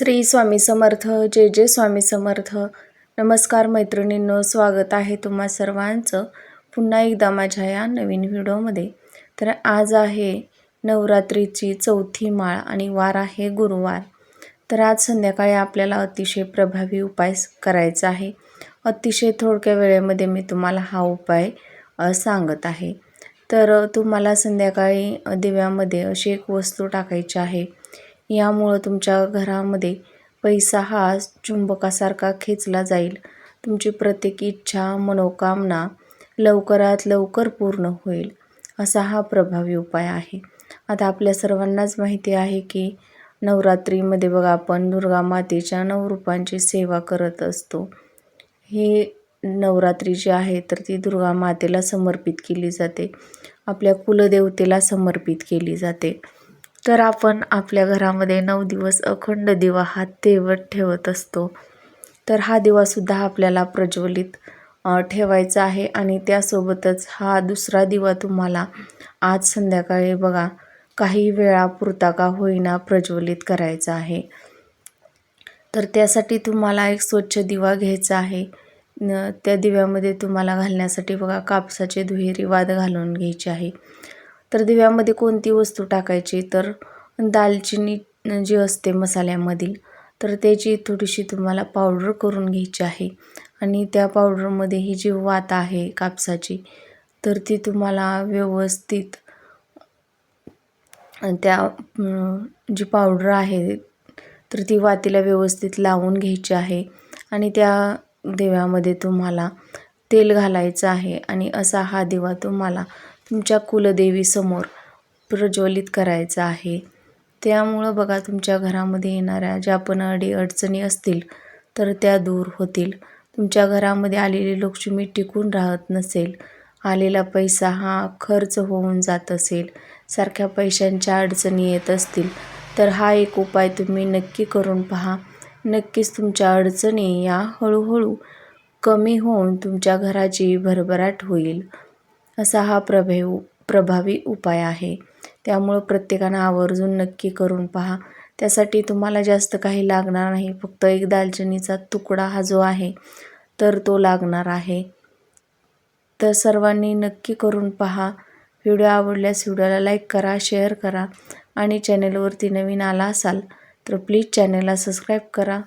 श्री स्वामी समर्थ जे जे स्वामी समर्थ. नमस्कार मैत्रिणींनो स्वागत आहे तुम्हा सर्वांचं पुन्हा एकदा माझ्या या नवीन व्हिडिओमध्ये. तर आज आहे नवरात्रीची चौथी माळ आणि वार आहे गुरुवार. तर आज संध्याकाळी आपल्याला अतिशय प्रभावी उपाय करायचा आहे. अतिशय थोडक्या वेळेमध्ये मी तुम्हाला हा उपाय सांगत आहे. तर तुम्हाला संध्याकाळी दिव्यामध्ये अशी एक वस्तू टाकायची आहे. यामुळं तुमच्या घरामध्ये पैसा हा चुंबकासारखा खेचला जाईल. तुमची प्रत्येक इच्छा मनोकामना लवकरात लवकर पूर्ण होईल असा हा प्रभावी उपाय आहे. आता आपल्या सर्वांनाच माहिती आहे की नवरात्रीमध्ये बघा आपण दुर्गा मातेच्या नवरूपांची सेवा करत असतो. ही नवरात्री जी आहे तर ती दुर्गा मातेला समर्पित केली जाते. आपल्या कुलदेवतेला समर्पित केली जाते. तर आपण आपल्या घरामध्ये नऊ दिवस अखंड दिवा हा तेवत ठेवत असतो. तर हा दिवासुद्धा आपल्याला प्रज्वलित ठेवायचा आहे आणि त्यासोबतच हा दुसरा दिवा तुम्हाला आज संध्याकाळी बघा काही वेळापुरता का होईना प्रज्वलित करायचा आहे. तर त्यासाठी तुम्हाला एक स्वच्छ दिवा घ्यायचा आहे. न त्या दिव्यामध्ये तुम्हाला घालण्यासाठी बघा कापसाचे दुहेरी वाद घालून घ्यायचे आहे. तर दिव्यामध्ये कोणती वस्तू टाकायची? तर दालचिनी जी असते मसाल्यामधील तर त्याची थोडीशी तुम्हाला पावडर करून घ्यायची आहे. आणि त्या पावडरमध्ये ही जी वात आहे कापसाची तर ती तुम्हाला व्यवस्थित त्या जी पावडर आहे तर ती वातीला व्यवस्थित लावून घ्यायची आहे. आणि त्या दिव्यामध्ये तुम्हाला तेल घालायचं आहे. आणि असा हा दिवा तुम्हाला तुमच्या कुलदेवीसमोर प्रज्वलित करायचं आहे. त्यामुळं बघा तुमच्या घरामध्ये येणाऱ्या ज्या पण अडी अडचणी असतील तर त्या दूर होतील. तुमच्या घरामध्ये आलेली लक्ष्मी टिकून राहत नसेल. आलेला पैसा हा खर्च होऊन जात असेल. सारख्या पैशांच्या अडचणी येत असतील. तर हा एक उपाय तुम्ही नक्की करून पहा. नक्कीच तुमच्या अडचणी या हळूहळू कमी होऊन तुमच्या घराची भरभराट होईल. असा हा प्रभेव प्रभावी उपाय आहे. त्यामुळं प्रत्येकानं आवर्जून नक्की करून पहा. त्यासाठी तुम्हाला जास्त काही लागणार नाही. फक्त एक दालचिनीचा तुकडा हा जो आहे तर तो लागणार आहे. तर सर्वांनी नक्की करून पहा. व्हिडिओ आवडल्यास व्हिडिओला लाईक करा शेअर करा आणि चॅनलवरती नवीन आला असाल तर प्लीज चॅनलला सबस्क्राईब करा.